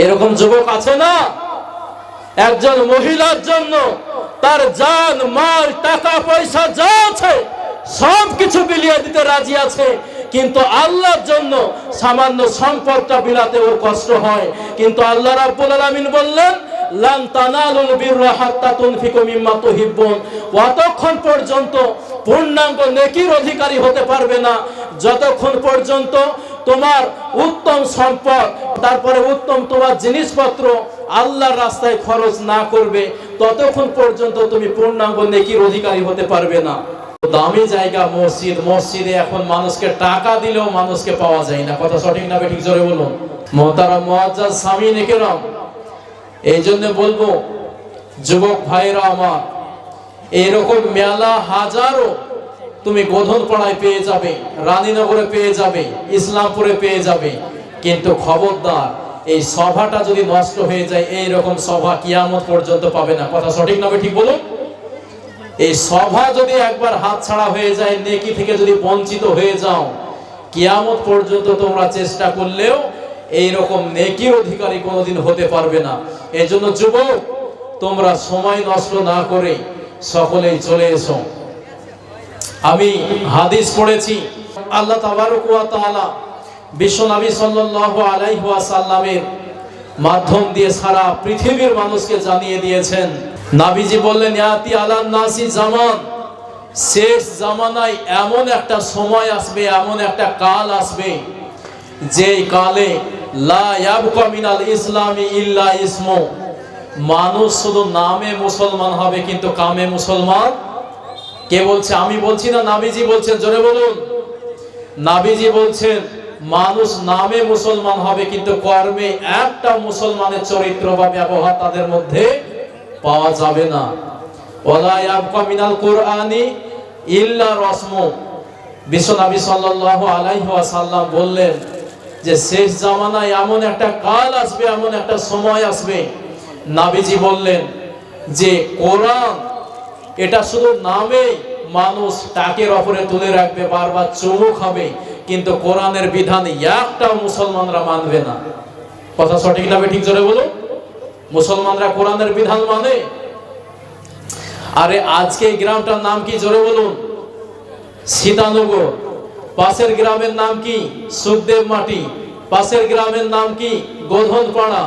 এরকম যুবক আছে না? একজন মহিলার জন্য তার জান, মাল, টাকা, পয়সা যা আছে, সব কিছু বিলিয়ে দিতে রাজি আছে। কিন্তু আল্লাহর জন্য সামান্য সম্পদটা বিলাতে ওর কষ্ট হয়। কিন্তু আল্লাহ রাব্বুল আলামিন বললেন, লান তানালুল বিররা হাত্তা তুনফিকু মিম্মা তুহিব্বুন। অতক্ষণ পর্যন্ত পূর্ণাঙ্গ নেকির অধিকারী হতে পারবে না। যতক্ষণ পর্যন্ত তোমার উত্তম সম্পদ, তারপরে উত্তম তোমার জিনিসপত্র আল্লাহর রাস্তায় খরচ না করবে, ততক্ষণ পর্যন্ত তুমি পূর্ণাঙ্গ নেকির অধিকারী হতে পারবে না। দামি জায়গা, মসজিদ, মসজিদে এখন মানুষকে টাকা দিলেও মানুষকে পাওয়া যায় না। কথা সঠিক না ঠিক জোরে বলুন? মহতারা মুআজ্জাজ স্বামী নেকেরাম এই জন্য বলব, যুবক ভাইরা আমার, এরকম মেলা হাজারো তুমি গোধন পাড়ায় পেয়ে যাবে, রানীনগরে পেয়ে যাবে, ইসলামপুরে পেয়ে যাবে। কিন্তু খবরদার, এই সভাটা যদি নষ্ট হয়ে যায় এই রকম সভা কিয়ামত পর্যন্ত পাবে না। কথা সঠিক না ঠিক বলুন? এই সভা যদি একবার হাত ছাড়া হয়ে যায়, নেকি থেকে যদি বঞ্চিত হয়ে যাও, কিয়ামত পর্যন্ত তোমরা চেষ্টা করলেও এই রকম নেকির অধিকারী কোনোদিন হতে পারবে না। এই জন্য যুবক, তোমরা সময় নষ্ট না করে সকলেই চলে এসো। আমি হাদিস পড়েছি। আল্লাহ তাবারক ওয়া তাআলা বিশ্বনবী সাল্লাল্লাহু আলাইহি মাধ্যম দিয়ে সারা পৃথিবীর মানুষকে জানিয়ে দিয়েছেন। নাবিজি বললেন ইয়াতি আলান নাসি জামান, শেষ জামানায় এমন একটা সময় আসবে, এমন একটা কাল আসবে, যেই কালে লা ইয়াবকা মিনাল ইসলামি ইল্লা ইসমু। মানুষ শুধু নামে মুসলমান হবে, কিন্তু কামে মুসলমান কে বলছে? আমি বলছি না, নাবিজি বলছেন? জোরে বলুন। নাবিজি বলছেন, মানুষ নামে মুসলমান হবে, কিন্তু কর্মে একটা মুসলমানের চরিত্র বা ব্যবহার তাদের মধ্যে পাওয়া যাবে না। ওলা বললেন যে, শেষ জামানায় এমন একটা কাল আসবে, এমন একটা সময় আসবে। নাবিজি বললেন যে, কোরআন এটা শুধু নামে মানুষ টাকের ওপরে তুলে রাখবে, বারবার চুমু খাবে কিন্তু কোরআনের বিধান একটা মুসলমানরা মানবে না। কথা সঠিক না ঠিক জোরে বলো মুসলমানরা কোরআনের বিধান মানে? আরে আজকে গ্রামটার নাম কি জোরে বলুন? সীতানগর। পাশের গ্রামের নাম কি? সুখদেব মাটি। পাশের গ্রামের নাম কি? গোধনপাড়া।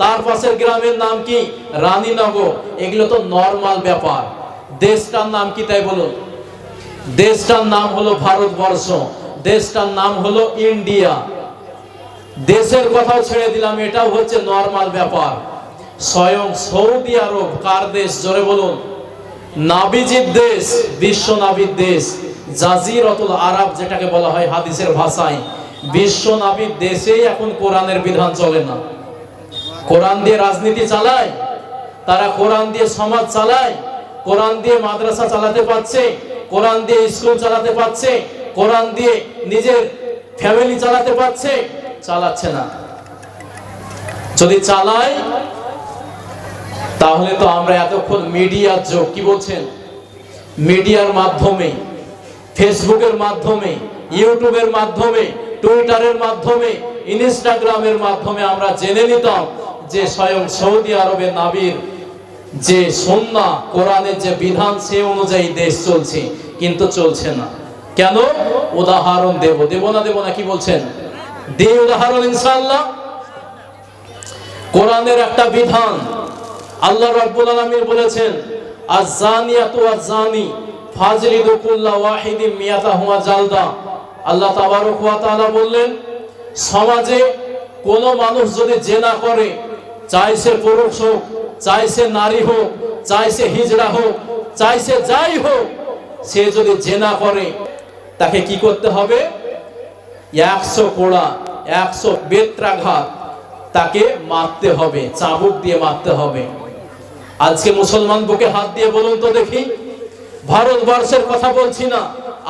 তার পাশের গ্রামের নাম কি? রানীনগর। এগুলো তো নর্মাল ব্যাপার। দেশটার নাম কি তাই বলুন? দেশটার নাম হলো ভারতবর্ষ, দেশটার নাম হলো ইন্ডিয়া। দেশের কথাও ছেড়ে দিলাম, এটাও হচ্ছে নর্মাল ব্যাপার। স্বয়ং সৌদি আরব, কার দেশ? জোরে বলুন। নাবিজির দেশ, বিশ্ব নাবির দেশ, জাজিরতুল আরব যেটাকে বলা হয় হাদিসের ভাষায়। বিশ্ব নাবির দেশেই এখন কোরআনের বিধান চলে না। কোরআন দিয়ে রাজনীতি চালায়, তারা কোরআন দিয়ে সমাজ চালায়, কোরআন দিয়ে মাদ্রাসা চালাতে পারছে। কোরআন দিয়ে স্কুল চালাতে পারছে, কোরআন দিয়ে নিজের ফ্যামিলি চালাতে পারছে, চালাচ্ছে না। যদি চালায়, তাহলে তো আমরা এতক্ষণ মিডিয়ার যোগ, কি বলছেন? মিডিয়ার মাধ্যমে ফেসবুকের মাধ্যমে ইউটিউবের মাধ্যমে টুইটারের মাধ্যমে ইনস্টাগ্রামের মাধ্যমে আমরা জেনে নিতাম যে স্বয়ং সৌদি আরবের নাবির যে সন্না কোরআনের যে বিধান, সে অনুযায়ী দেশ চলছে, কিন্তু চলছে না। কেন? উদাহরণ দেব। দেব না দেব না, কি বলছেন? দিয়ে উদাহরণ, ইনশাআল্লাহ। কোরআনের একটা বিধান, আল্লাহ রাব্বুল আলামিন বলেছেন, আজ-জানিয়াতু আজ-জানি ফাজলিদু কুল্লা ওয়াহিদিন মিয়াতাহুমা জালদা। আল্লাহ তাবারক ওয়া তাআলা বললেন, সমাজে কোন মানুষ যদি জেনা করে, চাই সে পুরুষ হোক চাই সে নারী হোক, চাই সে হিজড়া হোক, চাই সে যাই হোক, সে যদি জেনা করে, তাকে কি করতে হবে? একশো কোড়া, একশো বেত্রাঘাত তাকে মারতে হবে, চাবুক দিয়ে মারতে হবে। আজকে মুসলমান বুকে হাত দিয়ে বলুন তো দেখি, ভারতবর্ষের কথা বলছি না,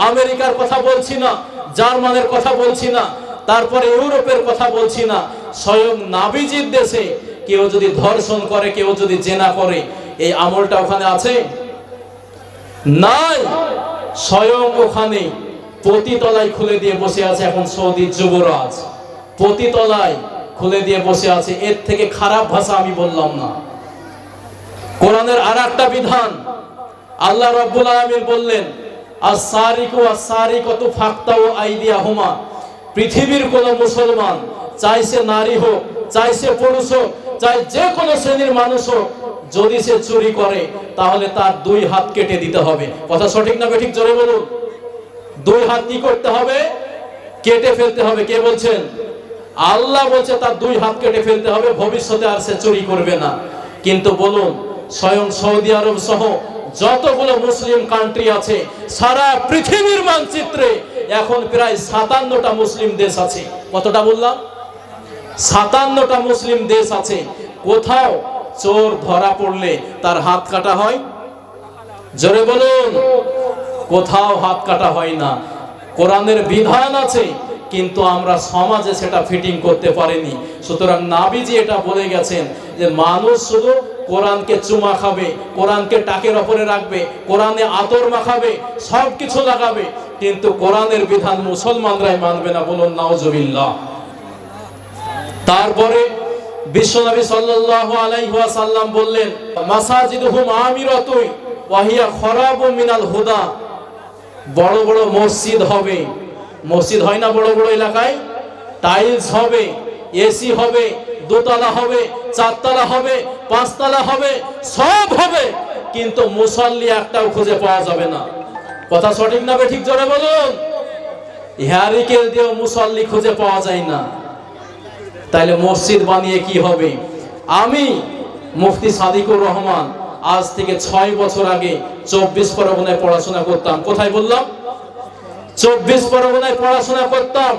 আমেরিকার কথা বলছি না, জার্মানের কথা বলছি না, তারপরে ইউরোপের কথা বলছি না, স্বয়ং নাবিজির দেশে কেউ যদি ধর্ষণ করে, কেউ যদি জেনা করে, এই আমলটা ওখানে আছে? নাই। স্বয়ং ওখানে পতিতলায় খুলে দিয়ে বসে আছে এখন সৌদি যুবরাজ। পতিতলায় খুলে দিয়ে বসে আছে। এর থেকে খারাপ ভাষা আমি বললাম না। কোরআনের আর একটা বিধান, আল্লাহ রব্বুল আলমীর বললেন পৃথিবীর কোন মুসলমান চাইছে নারী হোক, চাইছে পুরুষ হোক চাই যে কোনো শ্রেণির মানুষ হোক, যদি সে চুরি করে, তাহলে তার দুই হাত কেটে দিতে হবে। কথা সঠিক না বেঠিক জোরে বলুন? দুই হাত কি করতে হবে? কেটে ফেলতে হবে। কে বলছেন? আল্লাহ বলছে তার দুই হাত কেটে ফেলতে হবে, ভবিষ্যতে আর সে চুরি করবে না। কিন্তু বলুন, স্বয়ং সৌদি আরব সহ যতগুলো মুসলিম কান্ট্রি আছে, সারা পৃথিবীর মানচিত্রে এখন প্রায় সাতান্নটা মুসলিম দেশ আছে। কতটা বললাম? সাতান্নটা মুসলিম দেশ আছে। কোথাও চোর ধরা পড়লে তার হাত কাটা হয়? জোরে বলুন। কোথাও হাত কাটা হয় না। কোরআনের বিধান আছে, কিন্তু আমরা সমাজে সেটা ফিটিং করতে পারিনি। সুতরাং নাবিজি এটা বলে গেছেন যে মানুষ শুধু কোরআনকে চুমা খাবে, কোরআনকে টাকের ওপরে রাখবে, কোরআনে আতর মাখাবে সব কিছু লাগাবে, কিন্তু কোরআনের বিধান মুসলমানরাই মানবে না বলুন নাওজবিল্লাহ তারপরে বিশ্বনবী সাল্লাল্লাহু আলাইহি ওয়াসাল্লাম বললেন, মাসাজিদুহুম আমিরাতুই ওয়াহিয়া খরাবু মিনাল হুদা। বড় বড় মসজিদ হবে। মসজিদ হয় না বড় বড় এলাকায়? টাইলস হবে, এসি হবে, দোতলা হবে, চারতলা হবে, পাঁচতলা হবে, সব হবে। কিন্তু মুসল্লি একটাও খুঁজে পাওয়া যাবে না। কথা সঠিক না ঠিক জোরে বলুন? হ্যারিকেল দিয়েও মুসল্লি খুঁজে পাওয়া যায় না। তাইলে মসজিদ বানিয়ে কি হবে? আমি মুফতি সাদিকুর রহমান আজ থেকে ছয় বছর আগে চব্বিশ পরগনায় পড়াশোনা করতাম। কোথায় বললাম? চব্বিশ পরগনায় পড়াশোনা করতাম।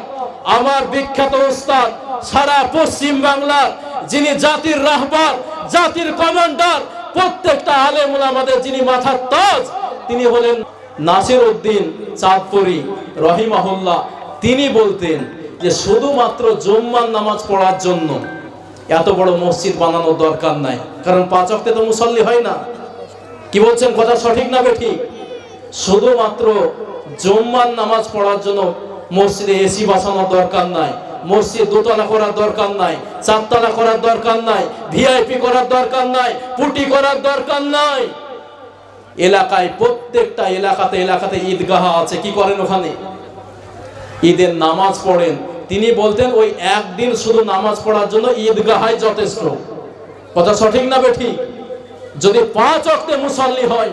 আমার বিখ্যাত উস্তাদ সারা পশ্চিম বাংলার, যিনি জাতির রাহবার, জাতির কমান্ডার, প্রত্যেকটা আলেমুল আমাদের যিনি মাথার তাজ, তিনি হলেন নাসির উদ্দিন চাঁদপুরি, রহিমাহুল্লাহ। তিনি বলতেন যে শুধুমাত্র জুম্মার নামাজ পড়ার জন্য এত বড় মসজিদ বানানোর দরকার নাই। কারণ পাঁচ অক্টে তো মুসল্লি হয় না। কি বলছেন? কথা সঠিক না বেঠিক? শুধুমাত্র জুম্মার নামাজ পড়ার জন্য মসজিদে এসি বসানোর দরকার নাই, মসজিদ দোতলা করার দরকার নাই, চারতলা করার দরকার নাই ভিআইপি করার দরকার নাই, পুটি করার দরকার নাই। এলাকায় প্রত্যেকটা এলাকাতে এলাকাতে ঈদগাহ আছে। কি করেন ওখানে? ঈদের নামাজ পড়েন তিনি বলতেন, ওই একদিন শুধু নামাজ পড়ার জন্য ঈদগাহাই যথেষ্ট। কথা সঠিক না বেঠিক? যদি পাঁচ অক্টে মুসল্লি হয়,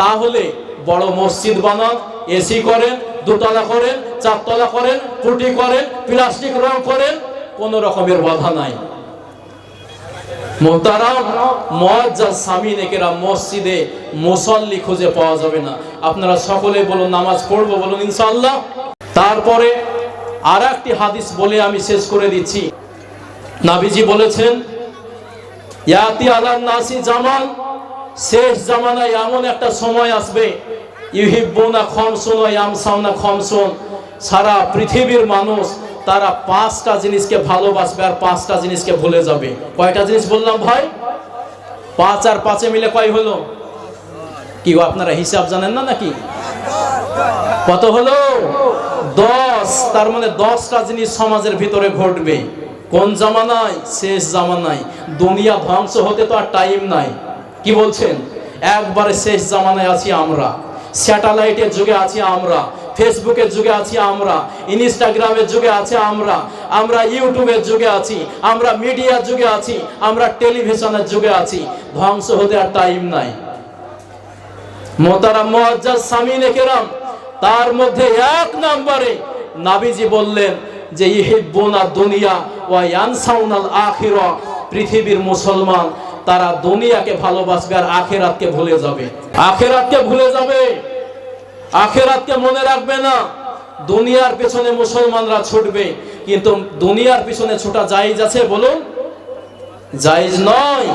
তাহলে বড় মসজিদ বানান, এসি করেন, দোতলা করেন, চারতলা করেন, পুটি করেন, প্লাস্টিক রং করেন, কোন রকমের বাধা নাই। মুআজ্জাজ সামিনেকেরা মসজিদে মুসল্লি খুঁজে পাওয়া যাবে না। আপনারা সকলে বলুন, নামাজ পড়ব? বলুন ইনশাল্লাহ তারপরে আর একটি হাদিস বলে আমি শেষ করে দিচ্ছি। নাবিজি বলেছেন, ইয়াতি আলান নাসি জামান, শেষ জামানায় এমন একটা সময় আসবে, ইউহিব্বুনা খমসুন ও ইয়ামসাউনা খমসুন। সারা পৃথিবীর মানুষ তারা পাঁচটা জিনিসকে ভালোবাসবে আর পাঁচটা জিনিসকে ভুলে যাবে। কয়টা জিনিস বললাম ভাই? পাঁচ আর পাঁচে মিলে কয় হলো? কি আপনারা হিসাব জানেন না নাকি? কত হলো? দশ, তার মানে দশটা জিনিস সমাজের ভিতরে ঘটবে। কোন জামানায়? শেষ জামানায়। দুনিয়া ধ্বংস হতে তো আর টাইম নাই। কি বলছেন? একবারে শেষ জামানায় আছি আমরা। স্যাটেলাইটের যুগে আছি আমরা। ফেসবুকের যুগে আছি আমরা। ইনস্টাগ্রামের যুগে আছে আমরা। আমরা ইউটিউবের যুগে আছি। আমরা মিডিয়ার যুগে আছি। আমরা টেলিভিশনের যুগে আছি। ধ্বংস হতে আর টাইম নাই। মোতারাম মুআজ্জাজ সামিনে কেরাম তার মধ্যে এক নম্বরে নাবিজি বললেন যে, ইহিব্বুনা দুনিয়া ওয়া ইয়ানসাউনাল আখিরা পৃথিবীর মুসলমান, তারা দুনিয়াকে ভালোবাসবে আর আখেরাতকে ভুলে যাবে। আখেরাতকে ভুলে যাবে। আখেরাতকে মনে রাখবে না, দুনিয়ার পেছনে মুসলমানরা ছুটবে। কিন্তু দুনিয়ার পিছনে ছোটা জায়েজ আছে বলুন? জায়েজ নয়।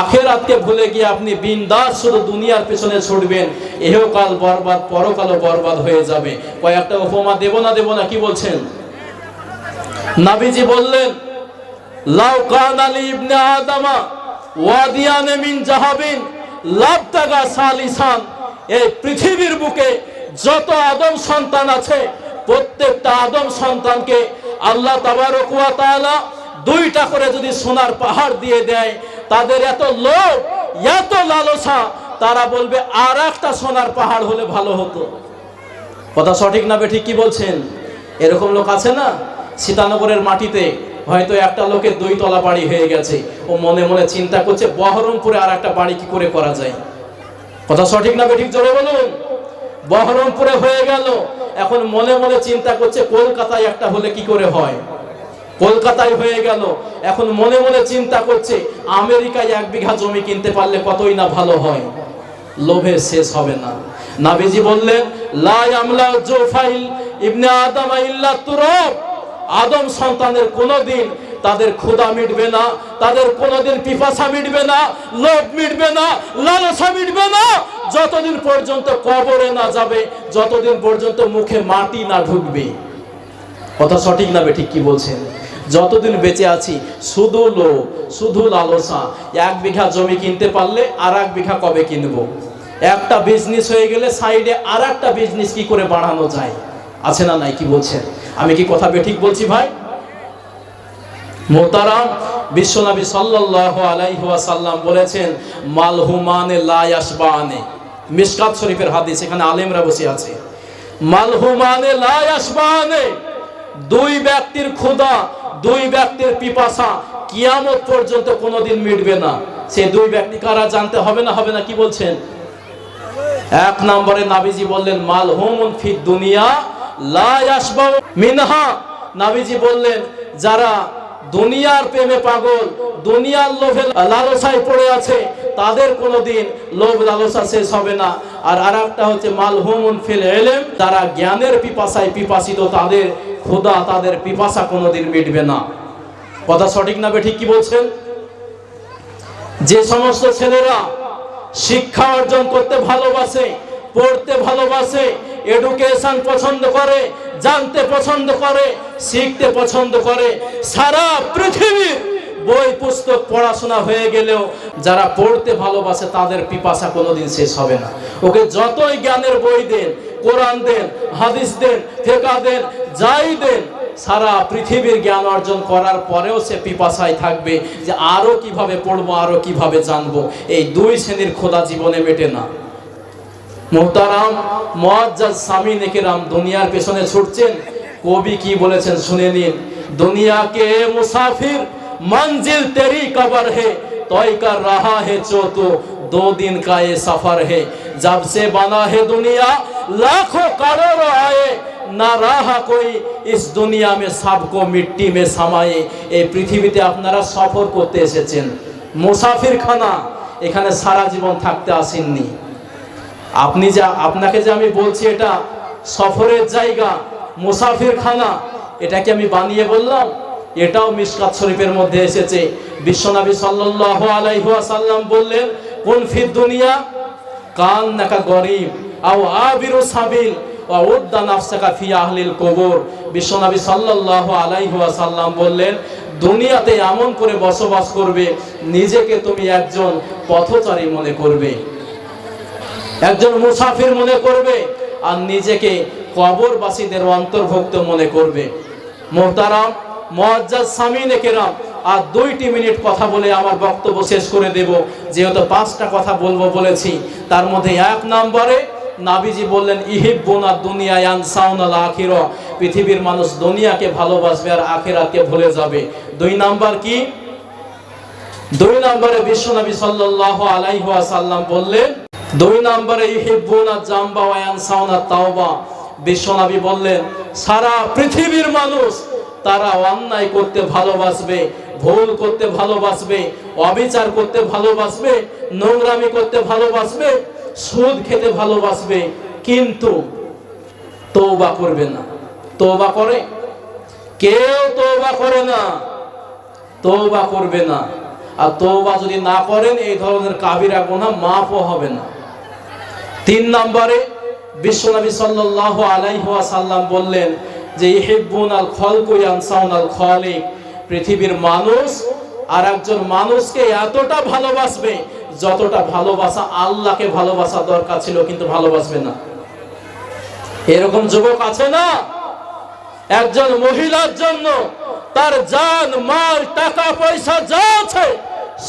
আখেরাতকে ভুলে গিয়ে আপনি বিন্দাস শুধু দুনিয়ার পেছনে ছুটবেন। এহকাল বরবাদ পরকালও বরবাদ হয়ে যাবে। কয়েকটা উপমা দেব না দেব না, কি বলছেন? নাবিজি বললেন, লাউ কান আলী ইবনে আদামা ওয়াদিয়ানে মিন জাহাবিন লাবতাগা সালিসান। এই পৃথিবীর বুকে যত আদম সন্তান আছে, প্রত্যেকটা আদম সন্তানকে আল্লাহ তাবারক ওয়া তাআলা দুইটা করে যদি সোনার পাহাড় দিয়ে দেয়, তাদের এত লোভ, এত লালসা, তারা বলবে আর একটা সোনার পাহাড় হলে ভালো হতো। কথা সঠিক না বেঠিক কি বলছেন? এরকম লোক আছে না? সীতানগরের মাটিতে হয়তো একটা লোকের দুই তলা বাড়ি হয়ে গেছে। ও মনে মনে চিন্তা করছে, বহরমপুরে আর একটা বাড়ি কি করে করা যায়? কথা সঠিক না বেঠিক জোরে বলুন। বহরমপুরে হয়ে গেল। এখন মনে মনে চিন্তা করছে, কলকাতায় একটা হলে কি করে হয়? কলকাতায় হয়ে গেল। এখন মনে মনে চিন্তা করছে, আমেরিকায় এক বিঘা জমি কিনতে পারলে কতই না ভালো হয়। লোভে শেষ হবে না। নাবিজি বললেন, লা আমলা জোফাইল ইবনে আদম ইল্লা তুরব আদম সন্তানের কোনোদিন তাদের ক্ষুধা মিটবে না, তাদের কোনোদিন পিপাসা মিটবে না, লোভ মিটবে না, লালসা মিটবে না। যতদিন পর্যন্ত কবরে না যাবে, যতদিন পর্যন্ত মুখে মাটি না ঢুকবে। কথা সঠিক না ঠিক কি বলছেন? যতদিন বেঁচে আছি, শুধু লোভ, শুধু লালসা। এক বিঘা জমি কিনতে পারলে আর এক বিঘা কবে কিনবো? একটা বিজনেস হয়ে গেলে সাইডে আর একটা বিজনেস কি করে বাড়ানো যায়? আছে না নাই? কি বলছেন? আমি কি কথা বেঠিক বলছি ভাই? মোতারাম বিশ্বনবী সাল্লাল্লাহু আলাইহি ওয়াসাল্লাম বলেছেন, মালহুমানে লা ইয়াসবানে মিশকাত শরীফের হাদিস, এখানে আলেমরা বসে আছে। মালহুমানে লা ইয়াসবানে দুই ব্যক্তির ক্ষুধা দুই ব্যক্তির পিপাসা কিয়ামত পর্যন্ত কোনোদিন মিটবে না। সেই দুই ব্যক্তি কারা জানতে হবে না হবে না কি বলছেন? এক নম্বরে নাবিজি বললেন মাল হোমন ফিদ দুনিয়া লা মিনহা। নাবিজি বললেন, যারা দুনিয়ার প্রেমে পাগল, দুনিয়ার লোভে লালসায় পড়ে আছে, তাদের কোনোদিন লোভ লালসা শেষ হবে না। আর আরেকটা হচ্ছে, মালহুমুন ফিল এলেম তারা জ্ঞানের পিপাসায় পিপাসিত, তাদের খোদা তাদের পিপাসা কোনোদিন মিটবে না। কথা সঠিক না ঠিক কি বলছেন? যে সমস্ত ছেলেরা শিক্ষা অর্জন করতে ভালোবাসে পড়তে ভালোবাসে এডুকেশন পছন্দ করে, জানতে পছন্দ করে, শিখতে পছন্দ করে। সারা পৃথিবীর বই, পুস্তক, পড়াশোনা হয়ে গেলেও যারা পড়তে ভালোবাসে, তাদের পিপাসা কোনোদিন শেষ হবে না। ওকে যতই জ্ঞানের বই দেন, কোরআন দেন, হাদিস দেন ফেকা দেন, যাই দেন, সারা পৃথিবীর জ্ঞান অর্জন করার পরেও সে পিপাসায় থাকবে যে আরও কীভাবে পড়ব আরও কীভাবে জানব। এই দুই শ্রেণির খোদা জীবনে মেটে না। মোহতারাম মোয়াজ্জাজ স্বামী নেকেরাম দুনিয়ার পেছনে ছুটছেন কবি কি বলেছেন শুনে নিন দুনিয়াকে মুসাফির मंजिल तेरी कबर है तय कर रहा है चो तो दो दिन का ये सफर है जब से बना है दुनिया लाखों करोड़ों आए না রাহা কই ইস দুনিয়া মে সবকো মিট্টি মে সামায়ে এই পৃথিবীতে আপনারা সফর করতে এসেছেন মুসাফির খানা এখানে সারা জীবন থাকতে আসেননি আপনি যা, আপনাকে যে আমি বলছি এটা সফরের জায়গা মুসাফির খানা এটা কি আমি বানিয়ে বললাম, এটাও মিশকাত শরীফের মধ্যে এসেছে। বিশ্বনবী সাল্লাল্লাহু আলাইহি ওয়াসাল্লাম বললেন, কোন ফিদ দুনিয়া? কান নাকা গরিব, আও আবিরু সাবিল, ওয়া উদ্দা নাফসাকা ফি আহলিল কবর। বিশ্বনবী সাল্লাল্লাহু আলাইহি ওয়াসাল্লাম বললেন, দুনিয়াতে এমন করে বসবাস করবে, নিজেকে তুমি একজন পথচারী মনে করবে। একজন মুসাফির মনে করবে আর নিজেকে কবরবাসীদের অন্তর্ভুক্ত মনে করবে। মোহতারাম মজ্জাদ সামিনে কেরাম, আর দুইটি মিনিট কথা বলে আমার বক্তব্য শেষ করে দেব। যেহেতু পাঁচটা কথা বলব বলেছি, তার মধ্যে এক নম্বরে নাবিজি বললেন, ইহিব্বুনা দুনিয়া ইয়ানসাউনাল আখিরা পৃথিবীর মানুষ দুনিয়াকে ভালোবাসবে আর আখিরাতকে ভুলে যাবে। দুই নাম্বার কি? দুই নম্বরে বিশ্বনবী সাল্লাল্লাহু আলাইহি ওয়াসাল্লাম বললেন দুই নম্বরে ইহিব্বুনা জাম্বা ওয়ান ইয়ানসাউনা তাওবা। বিশ্বনবী বললেন, সারা পৃথিবীর মানুষ তারা অন্যায় করতে ভালোবাসবে, ভুল করতে ভালোবাসবে, অবিচার করতে ভালোবাসবে, নোংরামি করতে ভালোবাসবে, সুদ খেতে ভালোবাসবে, কিন্তু তৌবা করবে না। তৌবা করে? কেউ তৌবা করে না। তৌবা করবে না। আর তৌবা যদি না করেন, এই ধরনের কাবিরা গোনা মাফও হবে না। তিন নম্বরে বিশ্বনবী সাল্লাল্লাহু আলাইহি ওয়াসাল্লাম বললেন যে, ইহিব্বুন আল খলকু ইয়ানসাউন আল পৃথিবীর মানুষ আর একজন মানুষকে এতটা ভালোবাসবে যতটা ভালোবাসা আল্লাহকে ভালোবাসা দরকার ছিল, কিন্তু ভালোবাসবে না। এরকম যুবক আছে না? একজন মহিলার জন্য তার জান, মাল, টাকা, পয়সা যা আছে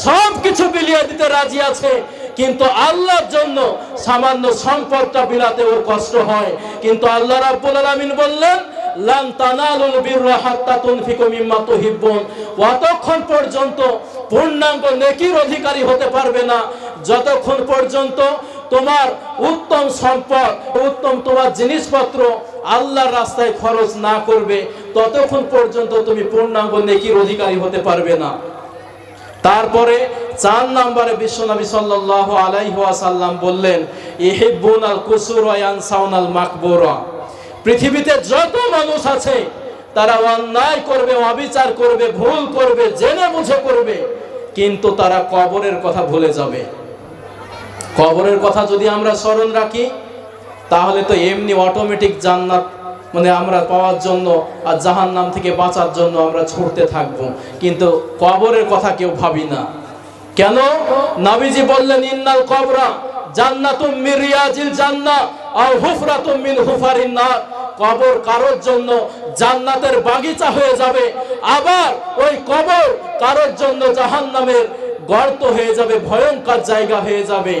সব কিছু বিলিয়ে দিতে রাজি আছে। কিন্তু আল্লাহর জন্য সামান্য সম্পদটা বিলাতে ওর কষ্ট হয়। কিন্তু আল্লাহ রাব্বুল আলামিন বললেন, লান তানালুল বিররা হাত্তা তুনফিকু মিম্মা তুহিব্বুন। অতক্ষণ পর্যন্ত পূর্ণাঙ্গ নেকির অধিকারী হতে পারবে না। যতক্ষণ পর্যন্ত তোমার উত্তম সম্পদ, উত্তম তোমার জিনিসপত্র আল্লাহর রাস্তায় খরচ না করবে, ততক্ষণ পর্যন্ত তুমি পূর্ণাঙ্গ নেকির অধিকারী হতে পারবে না। তারপরে চার নম্বরে বিশ্বনবী সাল্লাল্লাহু আলাইহি ওয়াসাল্লাম বললেন ইহিব্বুন আল কুসুর ইয়ানসাউনাল মাকবুরা। পৃথিবীতে যত মানুষ আছে, তারা অন্যায় করবে, অবিচার করবে, ভুল করবে, জেনে বুঝে করবে, কিন্তু তারা কবরের কথা ভুলে যাবে। কবরের কথা যদি আমরা স্মরণ রাখি, তাহলে তো এমনি অটোমেটিক জান্নাত মানে আমরা পাওয়ার জন্য আর জাহান নাম থেকে বাঁচার জন্য আমরা ছুটতে থাকব। কিন্তু কবরের কথা কেউ ভাবি না। কেন? নাবিজি বললেন, ইন্নাল কবরা জান্নাতুম মির রিয়াজিল আর হুফরাতুম মিন হুফারিন নার। কবর কারোর জন্য জান্নাতের বাগিচা হয়ে যাবে, আবার ওই কবর কারোর জন্য জাহান্নামের গর্ত হয়ে যাবে, ভয়ঙ্কর জায়গা হয়ে যাবে।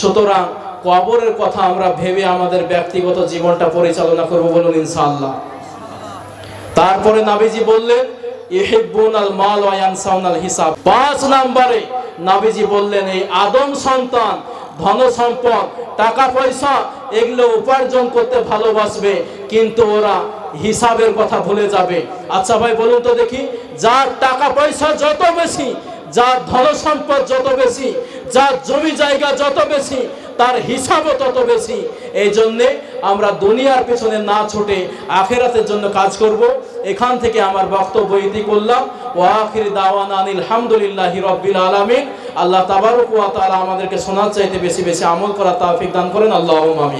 সুতরাং কবরের কথা আমরা ভেবে আমাদের ব্যক্তিগত জীবনটা পরিচালনা করব বলুন ইনশাআল্লাহ। তারপরে নাবিজি বললেন ইহিব্বুন আল মাল ওয়া ইয়ানসাউনাল হিসাব পাঁচ নম্বরে নাবিজি বললেন, এই আদম সন্তান, ধন সম্পদ টাকা পয়সা এগুলো উপার্জন করতে ভালোবাসবে, কিন্তু ওরা হিসাবের কথা ভুলে যাবে। আচ্ছা ভাই, বলুন তো দেখি, যার টাকা পয়সা যত বেশি, যার ধন সম্পদ যত বেশি, যার জমি জায়গা যত বেশি তার হিসাবও তত বেশি। এই জন্যে আমরা দুনিয়ার পেছনে না ছুটে আখেরাতের জন্য কাজ করব। এখান থেকে আমার বক্তব্য ইতি করলাম। ও আখির দাওয়ান আনিল রব্বিল আলমিন। আল্লাহ তাবারক ওয়া তাআলা আমাদেরকে শোনার চাইতে বেশি বেশি আমল করা তাফিক দান করেন। আল্লাহ আমিন।